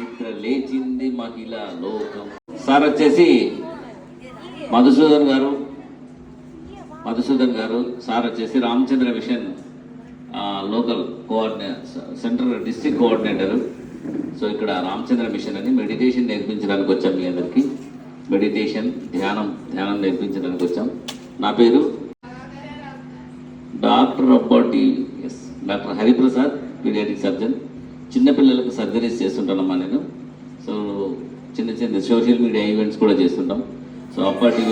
ఇంత లేచింది మహిళ లోకం. సార్ వచ్చేసి మధుసూదన్ గారు మధుసూదన్ గారు సార్ వచ్చేసి Ramachandra mission local coordina central district coordinator. So ఇక్కడ రామచంద్ర మిషన్ అని మెడిటేషన్ నేర్పించడానికి వచ్చాం మీ అందరికీ. మెడిటేషన్ ధ్యానం ధ్యానం నేర్పించడానికి వచ్చాం. నా పేరు doctor Abbati S doctor Hariprasad. Paediatric surgeon చిన్నపిల్లలకు సర్జరీస్ చేస్తుంటానమ్మా నేను. సో చిన్న చిన్న సోషల్ మీడియా ఈవెంట్స్ కూడా చేస్తుంటాం. సో అప్పటి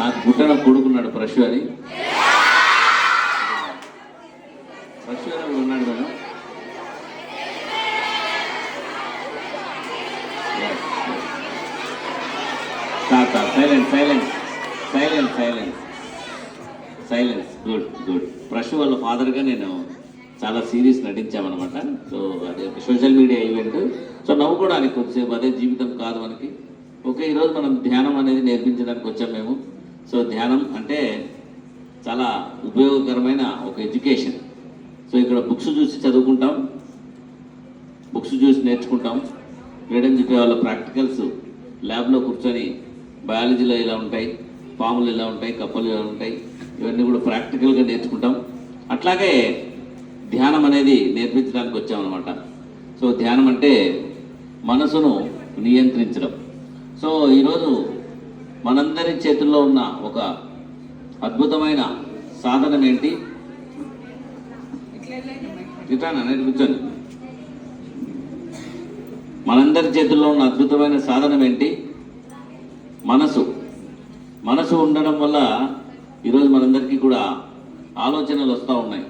నాకు గుట్టన కొడుకున్నాడు ప్రశు అని. ప్రశు అని ఒకడు ఉన్నాడు madam silent silent silent silent silence good good Prashu వాళ్ళ ఫాదర్గా నేను చాలా సీరియస్ నటించామన్నమాట. సో అది ఒక సోషల్ మీడియా ఈవెంట్ సో నవ్వుకోవడానికి కొద్దిసేపు అదే జీవితం కాదు మనకి. ఓకే ఈరోజు మనం ధ్యానం అనేది నేర్పించడానికి వచ్చాం మేము. సో ధ్యానం అంటే చాలా ఉపయోగకరమైన ఒక ఎడ్యుకేషన్ సో ఇక్కడ బుక్స్ చూసి చదువుకుంటాం. బుక్స్ చూసి నేర్చుకుంటాం. మేడం చెప్పే వాళ్ళ ప్రాక్టికల్స్ ల్యాబ్లో కూర్చొని బయాలజీలో ఇలా ఉంటాయి పాములు ఇలా ఉంటాయి కప్పలు ఇలా ఉంటాయి. ఇవన్నీ కూడా ప్రాక్టికల్గా నేర్చుకుంటాం. అట్లాగే ధ్యానం అనేది నేర్పించడానికి వచ్చామన్నమాట. సో ధ్యానం అంటే మనసును నియంత్రించడం. సో ఈరోజు మనందరి చేతుల్లో ఉన్న ఒక అద్భుతమైన సాధనం ఏంటి? ఇట్లానా? నేను కూర్చోండి మనందరి చేతుల్లో ఉన్న అద్భుతమైన సాధనం ఏంటి? మనసు. మనసు ఉండడం వల్ల ఈరోజు మనందరికీ కూడా ఆలోచనలు వస్తూ ఉన్నాయి.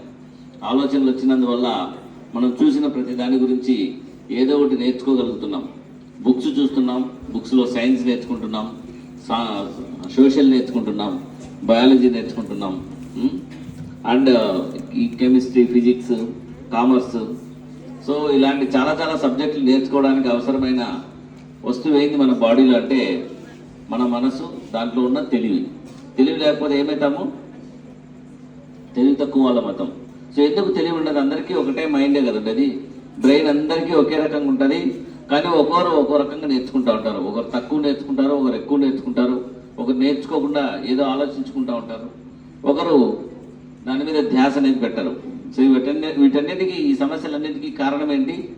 ఆలోచనలు వచ్చినందువల్ల మనం చూసిన ప్రతి దాని గురించి ఏదో ఒకటి నేర్చుకోగలుగుతున్నాం. బుక్స్ చూస్తున్నాం బుక్స్లో సైన్స్ నేర్చుకుంటున్నాం సా- సోషల్ నేర్చుకుంటున్నాం బయాలజీ నేర్చుకుంటున్నాం అండ్ ఈ కెమిస్ట్రీ ఫిజిక్స్ కామర్స్. సో ఇలాంటి చాలా చాలా సబ్జెక్టులు నేర్చుకోవడానికి అవసరమైన వస్తువు ఏంది మన బాడీలో అంటే మన మనసు దాంట్లో ఉన్న తెలివి. తెలివి లేకపోతే ఏమవుతాము తెలివి తక్కువ వాళ్ళ మతం. సో ఎందుకు తెలివి ఉండదు? అందరికీ ఒకటే మైండే కదండి అది బ్రెయిన్ అందరికీ ఒకే రకంగా ఉంటుంది. కానీ ఒక్కొరు ఒక్కో రకంగా నేర్చుకుంటూ ఉంటారు. ఒకరు తక్కువ నేర్చుకుంటారు ఒకరు ఎక్కువ నేర్చుకుంటారు. ఒకరు నేర్చుకోకుండా ఏదో ఆలోచించుకుంటూ ఉంటారు. ఒకరు దాని మీద ధ్యాస అనేది పెట్టరు. సో వీటన్ని వీటన్నిటికీ ఈ సమస్యలన్నిటికీ కారణం ఏంటి?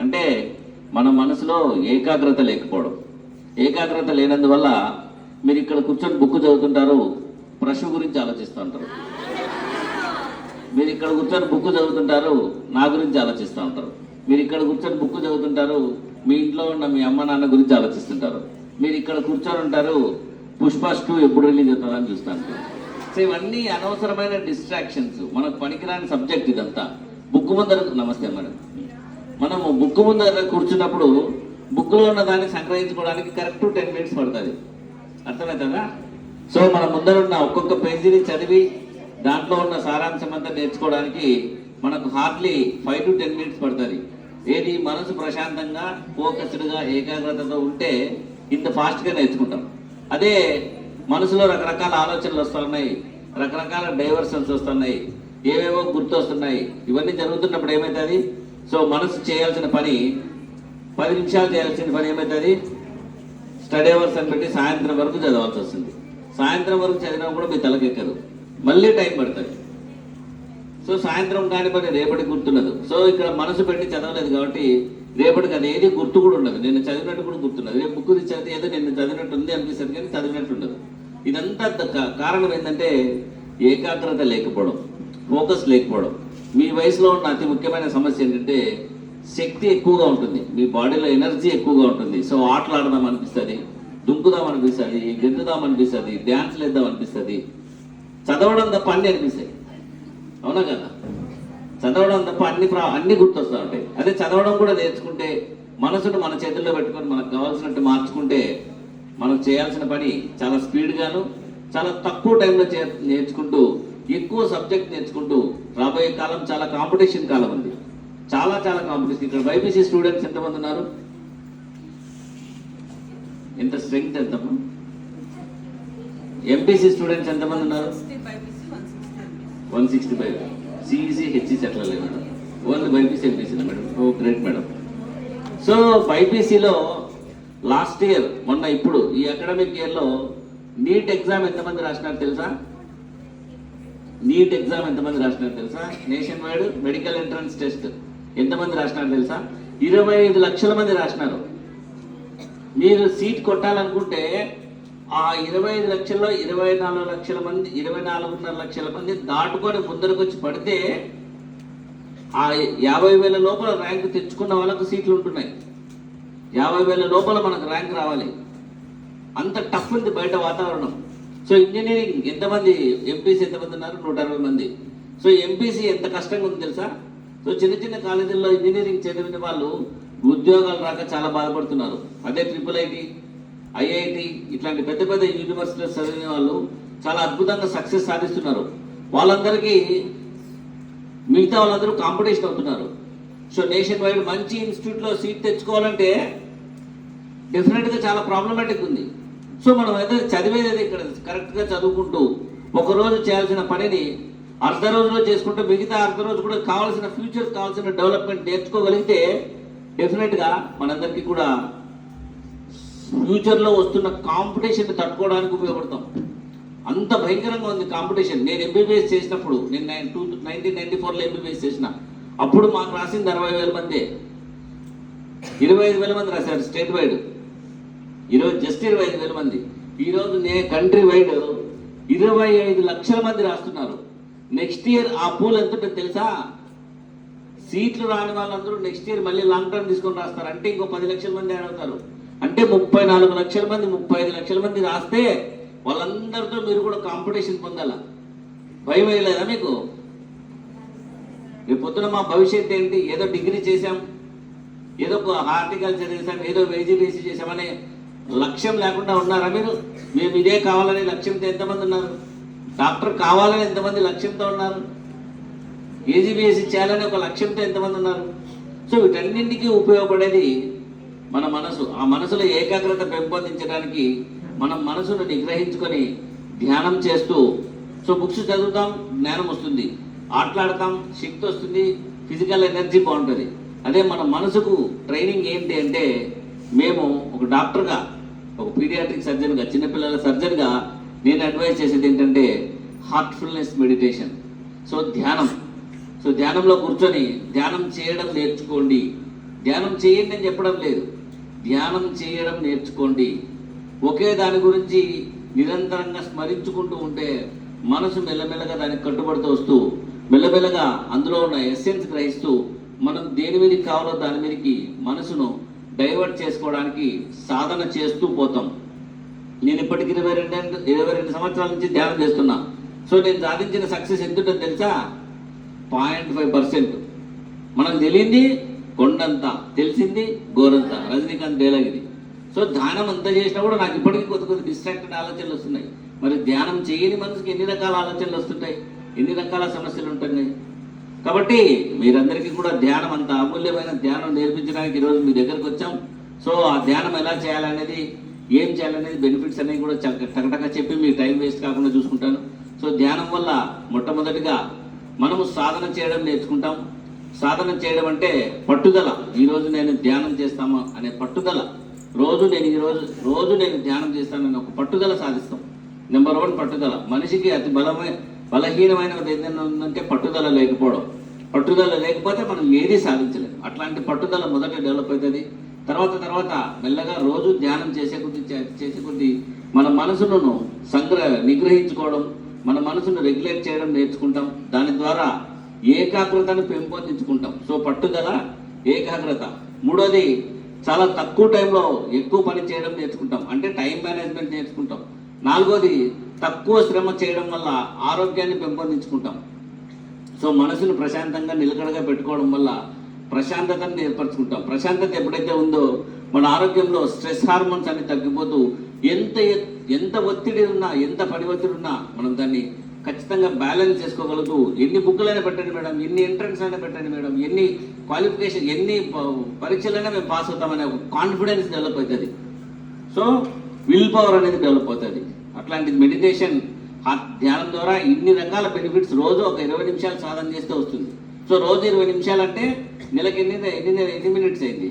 అంటే మన మనసులో ఏకాగ్రత లేకపోవడం. ఏకాగ్రత లేనందువల్ల మీరు ఇక్కడ కూర్చొని బుక్ చదువుతుంటారు ప్రశ్న గురించి ఆలోచిస్తూ ఉంటారు. మీరు ఇక్కడ కూర్చొని బుక్ చదువుతుంటారు నా గురించి ఆలోచిస్తూ ఉంటారు. మీరు ఇక్కడ కూర్చొని బుక్ చదువుతుంటారు మీ ఇంట్లో ఉన్న మీ అమ్మ నాన్న గురించి ఆలోచిస్తుంటారు. మీరు ఇక్కడ కూర్చొని ఉంటారు పుష్పాస్ టూ ఎప్పుడు రిలీజ్ అవుతుందని చూస్తాను సో ఇవన్నీ అనవసరమైన డిస్ట్రాక్షన్స్ మనకు పనికిరాని సబ్జెక్ట్ ఇదంతా. బుక్ ముందర నమస్తే మేడం. మనము బుక్ ముందర కూర్చున్నప్పుడు బుక్లో ఉన్న దాన్ని సంగ్రహించుకోవడానికి కరెక్ట్ టెన్ మినిట్స్ పడుతుంది. అర్థమవుతుందా సో మన ముందర ఉన్న ఒక్కొక్క పేజీని చదివి దాంట్లో ఉన్న సారాంశం అంతా నేర్చుకోవడానికి మనకు hardly five to ten minutes పడుతుంది. ఏది మనసు ప్రశాంతంగా ఫోకస్డ్గా ఏకాగ్రతతో ఉంటే ఇంత ఫాస్ట్గా నేర్చుకుంటాం. అదే మనసులో రకరకాల ఆలోచనలు వస్తున్నాయి రకరకాల డైవర్షన్స్ వస్తున్నాయి ఏవేవో గుర్తొస్తున్నాయి. ఇవన్నీ జరుగుతున్నప్పుడు ఏమవుతుంది సో మనసు చేయాల్సిన పని పది నిమిషాలు చేయాల్సిన పని ఏమవుతుంది స్టడీ అవర్స్ అని పెట్టి సాయంత్రం వరకు చదవాల్సి వస్తుంది. సాయంత్రం వరకు చదివినా కూడా మీ తలకెక్కదు. మళ్ళీ టైం పడుతుంది. సో సాయంత్రం కాని పని రేపటికి గుర్తున్నదు సో ఇక్కడ మనసు పెట్టి చదవలేదు కాబట్టి రేపటికి అది ఏది గుర్తు కూడా ఉండదు. నేను చదివినట్టు కూడా గుర్తున్నది రేపు బుక్ చదివితే ఏదో నేను చదివినట్టు ఉంది అనిపిస్తుంది కానీ చదివినట్టు ఉండదు ఇదంతా కారణం ఏంటంటే ఏకాగ్రత లేకపోవడం ఫోకస్ లేకపోవడం. మీ వయసులో ఉన్న అతి ముఖ్యమైన సమస్య ఏంటంటే శక్తి ఎక్కువగా ఉంటుంది. మీ బాడీలో ఎనర్జీ ఎక్కువగా ఉంటుంది. సో ఆటలాడదాం అనిపిస్తుంది దుంకుదాం అనిపిస్తుంది గెంతుదాం అనిపిస్తుంది డ్యాన్స్ వేద్దాం అనిపిస్తుంది. చదవడం తప్ప అన్ని అనిపిస్తాయి. అవునా కదా? చదవడం తప్ప అన్ని ప్రా అన్ని గుర్తొస్తూ ఉంటాయి. అదే చదవడం కూడా నేర్చుకుంటే మనసును మన చేతుల్లో పెట్టుకొని మనకు కావాల్సినట్టు మార్చుకుంటే మనం చేయాల్సిన పని చాలా స్పీడ్గాను చాలా తక్కువ టైంలో చే నేర్చుకుంటూ ఎక్కువ సబ్జెక్ట్ నేర్చుకుంటూ రాబోయే కాలం చాలా కాంపిటీషన్ కాలం ఉంది చాలా చాలా కాంపిటీషన్ ఇక్కడ బైపీసీ స్టూడెంట్స్ ఎంతమంది ఉన్నారు? ఎంత స్ట్రెంగ్త్ ఎంతమ్మా ఎంపీసీ స్టూడెంట్స్ ఎంతమంది ఉన్నారు? One sixty five CEC HEC అట్లా లేదు madam. Only BiPC MPC madam. Oh great madam. So బైపీసీలో last year మొన్న ఇప్పుడు ఈ అకాడమిక్ ఇయర్లో నీట్ ఎగ్జామ్ ఎంతమంది రాసినారు తెలుసా? నీట్ ఎగ్జామ్ ఎంతమంది రాసినారు తెలుసా? Nationwide medical entrance test ఎంతమంది రాసినారు తెలుసా? ఇరవై ఐదు లక్షల మంది రాసినారు. మీరు సీట్ కొట్టాలనుకుంటే ఆ ఇరవై ఐదు లక్షల్లో ఇరవై నాలుగు లక్షల మంది ఇరవై నాలుగున్నర లక్షల మంది దాటుకొని ముందరకు వచ్చి పడితే ఆ యాభై వేల లోపల ర్యాంక్ తెచ్చుకున్న వాళ్ళకు సీట్లు ఉంటున్నాయి. యాభై వేల లోపల మనకు ర్యాంక్ రావాలి. అంత టఫ్ ఉంది బయట వాతావరణం. సో ఇంజనీరింగ్ ఎంతమంది ఎంపీసీ ఎంతమంది ఉన్నారు? నూట అరవై మంది. సో ఎంపీసీ ఎంత కష్టంగా ఉంది తెలుసా? సో చిన్న చిన్న కాలేజీల్లో ఇంజనీరింగ్ చదివిన వాళ్ళు ఉద్యోగాలు రాక చాలా బాధపడుతున్నారు. అదే ట్రిపుల్ ఐటి ఐఐటి ఇట్లాంటి పెద్ద పెద్ద యూనివర్సిటీలో చదివిన వాళ్ళు చాలా అద్భుతంగా సక్సెస్ సాధిస్తున్నారు. వాళ్ళందరికీ మిగతా వాళ్ళందరూ కాంపిటీషన్ అవుతున్నారు. సో నేషన్ వైడ్ మంచి ఇన్స్టిట్యూట్లో సీట్ తెచ్చుకోవాలంటే డెఫినెట్గా చాలా ప్రాబ్లమాటిక్ ఉంది. సో మనం అయితే చదివేది ఇక్కడ కరెక్ట్గా చదువుకుంటూ ఒక రోజు చేయాల్సిన పనిని అర్ధ రోజులో చేసుకుంటే మిగతా అర్ధ రోజు కూడా కావాల్సిన ఫ్యూచర్ కావాల్సిన డెవలప్మెంట్ నేర్చుకోగలిగితే డెఫినెట్గా మనందరికీ కూడా ఫ్యూచర్లో వస్తున్న కాంపిటీషన్ తట్టుకోవడానికి ఉపయోగపడతాం. అంత భయంకరంగా ఉంది కాంపిటీషన్. నేను ఎంబీబీఎస్ చేసినప్పుడు నేను నైన్ టూ నైన్టీన్ నైన్టీ ఫోర్లో ఎంబీబీఎస్ చేసిన. అప్పుడు మాకు రాసింది అరవై వేల మంది. ఇరవై ఐదు వేల మంది రాశారు స్టేట్ వైడ్. ఈరోజు జస్ట్ ఇరవై ఐదు వేల మంది. ఈరోజు నే కంట్రీ వైడ్ ఇరవై ఐదు లక్షల మంది రాస్తున్నారు. నెక్స్ట్ ఇయర్ ఆ పూల్ ఎంత ఉంటుందో తెలుసా? సీట్లు రాని వాళ్ళందరూ నెక్స్ట్ ఇయర్ మళ్ళీ లాంగ్ టర్మ్ తీసుకొని రాస్తారు. అంటే ఇంకో పది లక్షల మంది యాడ్ అవుతారు. అంటే ముప్పై నాలుగు లక్షల మంది ముప్పై ఐదు లక్షల మంది రాస్తే వాళ్ళందరితో మీరు కూడా కాంపిటీషన్ పొందాల? భయం వేయలేదా మీకు? రేపు పొద్దున మా భవిష్యత్తు ఏంటి? ఏదో డిగ్రీ చేశాం ఏదో ఒక హార్టికల్చర్ చేశాం ఏదో వేజీబీసీ చేశామనే లక్ష్యం లేకుండా ఉన్నారా మీరు? మేము ఇదే కావాలనే లక్ష్యంతో ఎంతమంది ఉన్నారు? డాక్టర్ కావాలని ఎంతమంది లక్ష్యంతో ఉన్నారు? ఏజీబీఎస్సీ చేయాలని ఒక లక్ష్యంతో ఎంతమంది ఉన్నారు? సో వీటన్నింటికి ఉపయోగపడేది మన మనసు. ఆ మనసులో ఏకాగ్రత పెంపొందించడానికి మనం మనసును నిగ్రహించుకొని ధ్యానం చేస్తూ సో బుక్స్ చదువుతాం జ్ఞానం వస్తుంది. ఆటలాడతాం శక్తి వస్తుంది ఫిజికల్ ఎనర్జీ బాగుంటుంది. అదే మన మనసుకు ట్రైనింగ్ ఏంటి అంటే మేము ఒక డాక్టర్గా ఒక పీడియాట్రిక్ సర్జన్గా చిన్నపిల్లల సర్జన్గా నేను అడ్వైజ్ చేసేది ఏంటంటే హార్ట్ఫుల్నెస్ మెడిటేషన్ సో ధ్యానం. సో ధ్యానంలో కూర్చొని ధ్యానం చేయడం నేర్చుకోండి. ధ్యానం చేయండి అని చెప్పడం లేదు. ధ్యానం చేయడం నేర్చుకోండి. ఒకే దాని గురించి నిరంతరంగా స్మరించుకుంటూ ఉంటే మనసు మెల్లమెల్లగా దానికి కట్టుబడుతూ వస్తూ మెల్లమెల్లగా అందులో ఉన్న ఎస్సెన్స్ గ్రహిస్తూ మనం దేని మీదకి కావాలో దాని మీదకి మనసును డైవర్ట్ చేసుకోవడానికి సాధన చేస్తూ పోతాం. నేను ఇప్పటికి ఇరవై రెండు ఇరవై రెండు సంవత్సరాల నుంచి ధ్యానం చేస్తున్నా. సో నేను సాధించిన సక్సెస్ ఎంత తెలుసా? Point five percent. మనకు తెలియంది కొండంత తెలిసింది గోరంత. రజనీకాంత్ డైలాగ్ ఇది. సో ధ్యానం అంతా చేసినా కూడా నాకు ఇప్పటికీ కొద్ది కొద్ది డిస్ట్రాక్టెడ్ ఆలోచనలు వస్తున్నాయి. మరి ధ్యానం చేయని మనసుకి ఎన్ని రకాల ఆలోచనలు వస్తుంటాయి? ఎన్ని రకాల సమస్యలు ఉంటున్నాయి? కాబట్టి మీరందరికీ కూడా ధ్యానం అంత అమూల్యమైన ధ్యానం నేర్పించడానికి ఈరోజు మీ దగ్గరకు వచ్చాం. సో ఆ ధ్యానం ఎలా చేయాలనేది ఏం చేయాలనేది బెనిఫిట్స్ అనేవి కూడా చక్క- చెప్పి మీ టైం వేస్ట్ కాకుండా చూసుకుంటాను. సో ధ్యానం వల్ల మొట్టమొదటిగా మనము సాధన చేయడం నేర్చుకుంటాం. సాధన చేయడం అంటే పట్టుదల. ఈరోజు నేను ధ్యానం చేస్తామా అనే పట్టుదల. రోజు నేను ఈరోజు రోజు నేను ధ్యానం చేస్తానని ఒక పట్టుదల సాధిస్తాం. నెంబర్ వన్ పట్టుదల. మనిషికి అతి బలమైన బలహీనమైనది ఏదైనా ఉందంటే పట్టుదల లేకపోవడం. పట్టుదల లేకపోతే మనం ఏది సాధించలేము అట్లాంటి పట్టుదల మొదట డెవలప్ అవుతుంది. తర్వాత తర్వాత మెల్లగా రోజు ధ్యానం చేసే కొద్ది చే- చేసే కొద్ది మన మనసును సంగ్ర నిగ్రహించుకోవడం మన మనసును రెగ్యులేట్ చేయడం నేర్చుకుంటాం. దాని ద్వారా ఏకాగ్రతను పెంపొందించుకుంటాం. సో పట్టుదల ఏకాగ్రత. మూడోది చాలా తక్కువ టైంలో ఎక్కువ పని చేయడం నేర్చుకుంటాం. అంటే టైం మేనేజ్మెంట్ నేర్చుకుంటాం. నాలుగోది తక్కువ శ్రమ చేయడం వల్ల ఆరోగ్యాన్ని పెంపొందించుకుంటాం. సో మనసును ప్రశాంతంగా నిలకడగా పెట్టుకోవడం వల్ల ప్రశాంతతను ఏర్పరచుకుంటాం. ప్రశాంతత ఎప్పుడైతే ఉందో మన ఆరోగ్యంలో స్ట్రెస్ హార్మోన్స్ అన్ని తగ్గిపోతూ ఎంత ఎంత ఒత్తిడి ఉన్నా ఎంత పని ఒత్తిడి ఉన్నా మనం దాన్ని ఖచ్చితంగా బ్యాలెన్స్ చేసుకోగలుగుతూ ఎన్ని బుక్కులైనా పెట్టండి మేడం ఎన్ని ఎంట్రన్స్ అయినా పెట్టండి మేడం ఎన్ని క్వాలిఫికేషన్ ఎన్ని ప- పరీక్షలైనా మేము పాస్ అవుతామనే ఒక కాన్ఫిడెన్స్ డెవలప్ అవుతుంది. సో విల్ పవర్ అనేది డెవలప్ అవుతుంది. అట్లాంటిది మెడిటేషన్ ఆ ధ్యానం ద్వారా ఇన్ని రకాల బెనిఫిట్స్ రోజు ఒక ఇరవై నిమిషాలు సాధన చేస్తే వస్తుంది. సో రోజు ఇరవై నిమిషాలంటే నెలకి ఎన్ని ఎన్ని ఎన్ని మినిట్స్ అయింది?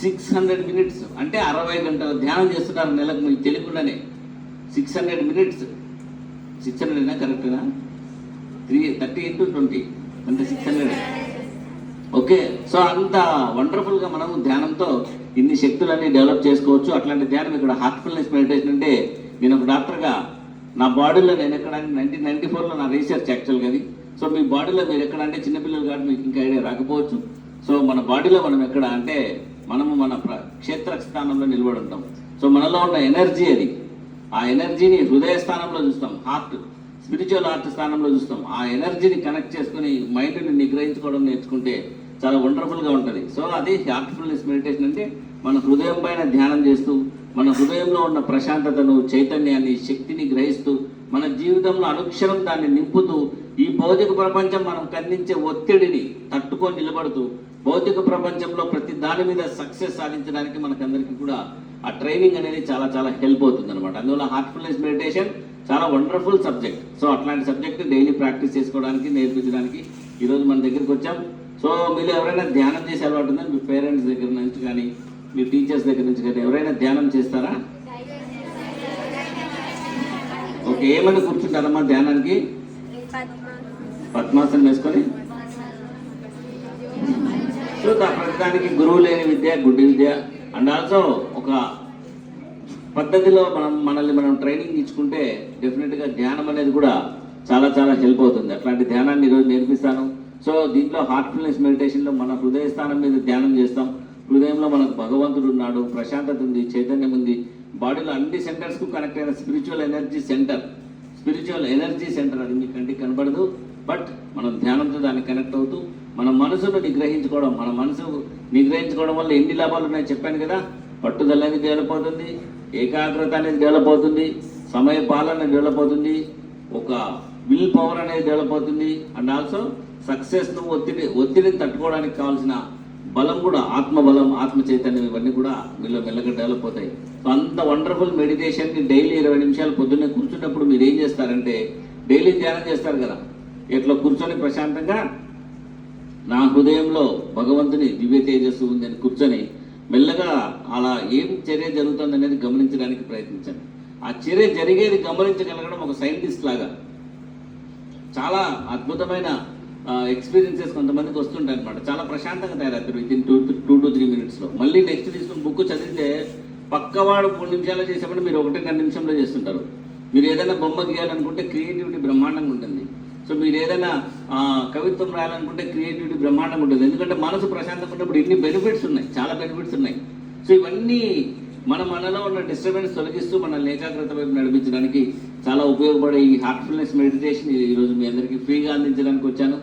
సిక్స్ హండ్రెడ్ మినిట్స్ అంటే అరవై గంటలు ధ్యానం చేస్తున్నారు నెలకు మీకు తెలియకుండానే. సిక్స్ హండ్రెడ్ మినిట్స్ సిక్స్ హండ్రెడ్నా కరెక్ట్గా త్రీ థర్టీ ఇంటూ ట్వంటీ అంటే సిక్స్ హండ్రెడ్ ఓకే సో అంత వండర్ఫుల్గా మనము ధ్యానంతో ఇన్ని శక్తులన్నీ డెవలప్ చేసుకోవచ్చు. అట్లాంటి ధ్యానం ఇక్కడ హార్ట్ఫుల్నెస్ మెడిటేషన్ అంటే నేను ఒక డాక్టర్గా నా బాడీలో నేను ఎక్కడ నైన్టీన్ నైన్టీ ఫోర్లో నా రీసెర్చ్ యాక్చువల్గా అది. సో మీ బాడీలో మీరు ఎక్కడ అంటే చిన్నపిల్లలు కాబట్టి మీకు ఇంకా ఐడియా రాకపోవచ్చు. సో మన బాడీలో మనం ఎక్కడ అంటే మనము మన క్షేత్ర స్థానంలో నిలబడి ఉంటాం సో మనలో ఉన్న ఎనర్జీ అది. ఆ ఎనర్జీని హృదయ స్థానంలో చూస్తాం హార్ట్ స్పిరిచువల్ హార్ట్ స్థానంలో చూస్తాం. ఆ ఎనర్జీని కనెక్ట్ చేసుకుని మైండ్ని నిగ్రహించుకోవడం నేర్చుకుంటే చాలా వండర్ఫుల్గా ఉంటుంది. సో అది హార్ట్ఫుల్నెస్ మెడిటేషన్ అంటే మన హృదయం పైన ధ్యానం చేస్తూ మన హృదయంలో ఉన్న ప్రశాంతతను చైతన్యాన్ని శక్తిని గ్రహిస్తూ మన జీవితంలో అనుక్షరం దాన్ని నింపుతూ ఈ భౌతిక ప్రపంచం మనం కందించే ఒత్తిడిని తట్టుకొని నిలబడుతూ భౌతిక ప్రపంచంలో ప్రతి దాని మీద సక్సెస్ సాధించడానికి మనకందరికీ కూడా ఆ ట్రైనింగ్ అనేది చాలా చాలా హెల్ప్ అవుతుంది అనమాట అందువల్ల హార్ట్ఫుల్నెస్ మెడిటేషన్ చాలా వండర్ఫుల్ సబ్జెక్ట్ సో అట్లాంటి సబ్జెక్ట్ డైలీ ప్రాక్టీస్ చేసుకోవడానికి నేర్పించడానికి ఈరోజు మన దగ్గరికి వచ్చాం. సో మీరు ఎవరైనా ధ్యానం చేసే అలవాటు ఉందా? మీ పేరెంట్స్ దగ్గర నుంచి కానీ మీ టీచర్స్ దగ్గర నుంచి కానీ ఎవరైనా ధ్యానం చేస్తారా? ఓకే ఏమని కూర్చుంటారమ్మా ధ్యానానికి? పద్మాసనం వేసుకొని? సో ప్రతిదానికి గురువు లేని విద్య గుడ్డి విద్య. అండ్ ఆల్సో ఒక పద్ధతిలో మనం మనల్ని మనం ట్రైనింగ్ ఇచ్చుకుంటే డెఫినెట్గా ధ్యానం అనేది కూడా చాలా చాలా హెల్ప్ అవుతుంది. అట్లాంటి ధ్యానాన్ని ఈరోజు నేర్పిస్తాను. సో దీంట్లో హార్ట్ఫుల్నెస్ మెడిటేషన్లో మన హృదయ స్థానం మీద ధ్యానం చేస్తాం. హృదయంలో మనకు భగవంతుడు ఉన్నాడు ప్రశాంతత ఉంది చైతన్యం ఉంది. బాడీలో అన్ని సెంటర్స్కు కనెక్ట్ అయిన spiritual energy centre spiritual energy centre అది మీ కంటికి కనబడదు. బట్ మనం ధ్యానంతో దాన్ని కనెక్ట్ అవుతూ మన మనసును నిగ్రహించుకోవడం మన మనసు నిగ్రహించుకోవడం వల్ల ఎన్ని లాభాలు ఉన్నాయో చెప్పాను కదా? పట్టుదల అనేది డెవలప్ అవుతుంది ఏకాగ్రత అనేది డెవలప్ అవుతుంది సమయ పాలన డెవలప్ అవుతుంది ఒక విల్ పవర్ అనేది డెవలప్ అవుతుంది అండ్ ఆల్సో సక్సెస్ను ఒత్తిడి ఒత్తిడిని తట్టుకోవడానికి కావాల్సిన బలం కూడా ఆత్మబలం ఆత్మ చైతన్యం ఇవన్నీ కూడా మీలో మెల్లగా డెవలప్ అవుతాయి సో అంత వండర్ఫుల్ మెడిటేషన్కి డైలీ ఇరవై నిమిషాలు పొద్దున్నే కూర్చున్నప్పుడు మీరు ఏం చేస్తారంటే డైలీ ధ్యానం చేస్తారు కదా? ఇట్లా కూర్చొని ప్రశాంతంగా నా హృదయంలో భగవంతుని దివ్య తేజస్సు ఉందని కూర్చొని మెల్లగా అలా ఏం చర్య జరుగుతుంది అనేది గమనించడానికి ప్రయత్నించండి. ఆ చర్య జరిగేది గమనించగలగడం ఒక సైంటిస్ట్ లాగా. చాలా అద్భుతమైన ఎక్స్పీరియన్సెస్ కొంతమందికి వస్తుంటాయి అనమాట చాలా ప్రశాంతంగా తయారవుతారు with in two two to three మినిట్స్లో మళ్ళీ నెక్స్ట్ తీసుకుని బుక్ చదివితే పక్కవాడు మూడు నిమిషాలు చేసేప్పుడు మీరు ఒకటిన్నర నిమిషంలో చేస్తుంటారు. మీరు ఏదైనా బొమ్మ గీయాలనుకుంటే క్రియేటివిటీ బ్రహ్మాండంగా ఉంటుంది. సో మీరు ఏదైనా కవిత్వం రాయాలనుకుంటే క్రియేటివిటీ బ్రహ్మాండంగా ఉంటుంది. ఎందుకంటే మనసు ప్రశాంతంగా ఉన్నప్పుడు ఎన్ని బెనిఫిట్స్ ఉన్నాయి. చాలా బెనిఫిట్స్ ఉన్నాయి. సో ఇవన్నీ మన మనలో ఉన్న డిస్టర్బెన్స్ తొలగిస్తూ మనల్ని ఏకాగ్రత వైపు నడిపించడానికి చాలా ఉపయోగపడే ఈ హార్ట్ఫుల్నెస్ మెడిటేషన్ ఈరోజు మీ అందరికీ ఫ్రీగా అందించడానికి వచ్చాను.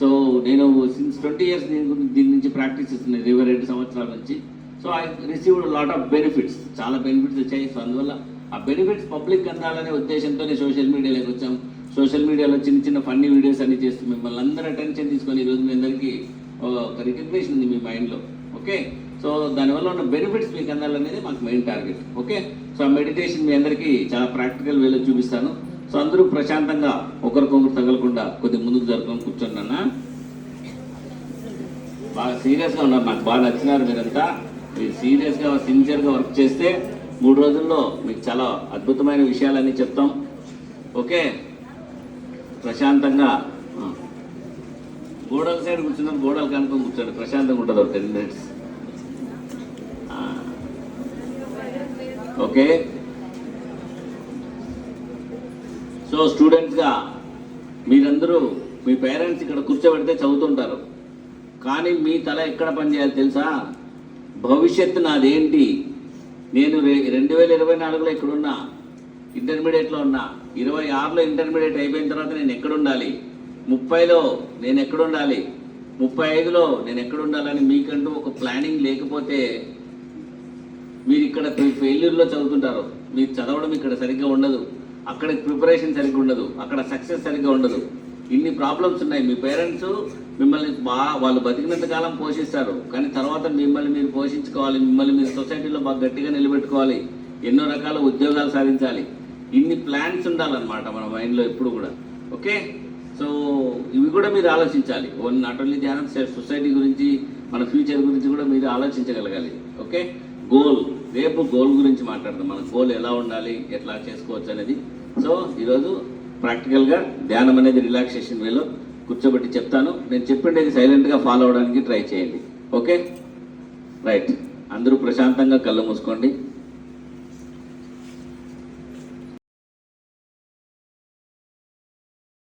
సో నేను సిన్స్ ట్వంటీ ఇయర్స్ దీని గురించి దీని నుంచి ప్రాక్టీస్ చేస్తున్నాను ఇరవై రెండు సంవత్సరాల నుంచి. So I received lot of benefits చాలా బెనిఫిట్స్ వచ్చాయి. సో అందువల్ల ఆ బెనిఫిట్స్ పబ్లిక్ అందాలనే ఉద్దేశంతోనే సోషల్ మీడియాలోకి వచ్చాము సోషల్ మీడియాలో చిన్న చిన్న ఫన్నీ వీడియోస్ అన్ని చేస్తూ మిమ్మల్ని అందరూ అటెన్షన్ తీసుకొని ఈరోజు మీ అందరికీ ఒక రికగ్నేషన్ ఉంది మీ మైండ్లో ఓకే సో దానివల్ల ఉన్న బెనిఫిట్స్ మీకు అందాలనేది మాకు మెయిన్ టార్గెట్ ఓకే సో ఆ మెడిటేషన్ మీ అందరికీ చాలా ప్రాక్టికల్ వేలో చూపిస్తాను. సో అందరూ ప్రశాంతంగా ఒకరికొకరు తగలకుండా కొద్ది ముందుకు జరుపుకొని కూర్చున్నా బాగా సీరియస్గా ఉన్నారు. నాకు బాగా నచ్చినారు మీరంతా. మీరు సీరియస్గా సిన్సియర్గా వర్క్ చేస్తే మూడు రోజుల్లో మీకు చాలా అద్భుతమైన విషయాలన్నీ చెప్తాం. ఓకే ప్రశాంతంగా గోడల సైడ్ కూర్చున్నాం గోడలు కనుక్కొని కూర్చోండి. ప్రశాంతంగా ఉంటుంది ఒక టెన్ మినిట్స్. ఓకే. సో స్టూడెంట్స్గా మీరందరూ మీ పేరెంట్స్ ఇక్కడ కూర్చోబెడితే చదువుతుంటారు. కానీ మీ తల ఎక్కడ పనిచేయాలి తెలుసా? భవిష్యత్తు నాదేంటి? నేను రె- రెండు వేల ఇరవై నాలుగులో ఇక్కడున్నా ఇంటర్మీడియట్లో ఉన్నా ఇరవై ఆరులో ఇంటర్మీడియట్ అయిపోయిన తర్వాత నేను ఎక్కడ ఉండాలి ముప్పైలో నేను ఎక్కడుండాలి? ముప్పై ఐదులో నేను ఎక్కడ ఉండాలని మీకంటూ ఒక ప్లానింగ్ లేకపోతే మీరు ఇక్కడ ఫెయిల్యూర్లో చదువుతుంటారు. మీరు చదవడం ఇక్కడ సరిగ్గా ఉండదు. అక్కడ ప్రిపరేషన్ సరిగ్గా ఉండదు. అక్కడ సక్సెస్ సరిగ్గా ఉండదు. ఇన్ని ప్రాబ్లమ్స్ ఉన్నాయి. మీ పేరెంట్స్ మిమ్మల్ని బాగా వాళ్ళు బతికినంత కాలం పోషిస్తారు. కానీ తర్వాత మిమ్మల్ని మీరు పోషించుకోవాలి. మిమ్మల్ని మీరు సొసైటీలో బాగా గట్టిగా నిలబెట్టుకోవాలి. ఎన్నో రకాల ఉద్యోగాలు సాధించాలి. ఇన్ని ప్లాన్స్ ఉండాలన్నమాట మన మైండ్లో ఎప్పుడు కూడా. ఓకే సో ఇవి కూడా మీరు ఆలోచించాలి. ఓన్ నాట్ ఓన్లీ ధ్యానం సొసైటీ గురించి మన ఫ్యూచర్ గురించి కూడా మీరు ఆలోచించగలగాలి. ఓకే గోల్ రేపు గోల్ గురించి మాట్లాడదాం. మన గోల్ ఎలా ఉండాలి? ఎట్లా చేసుకోవచ్చు అనేది. సో ఈరోజు ప్రాక్టికల్గా ధ్యానం అనేది రిలాక్సేషన్ వేలో కూర్చోబెట్టి చెప్తాను. నేను చెప్పిండేది సైలెంట్గా ఫాలో అవడానికి ట్రై చేయండి. ఓకే రైట్ అందరూ ప్రశాంతంగా కళ్ళు మూసుకోండి.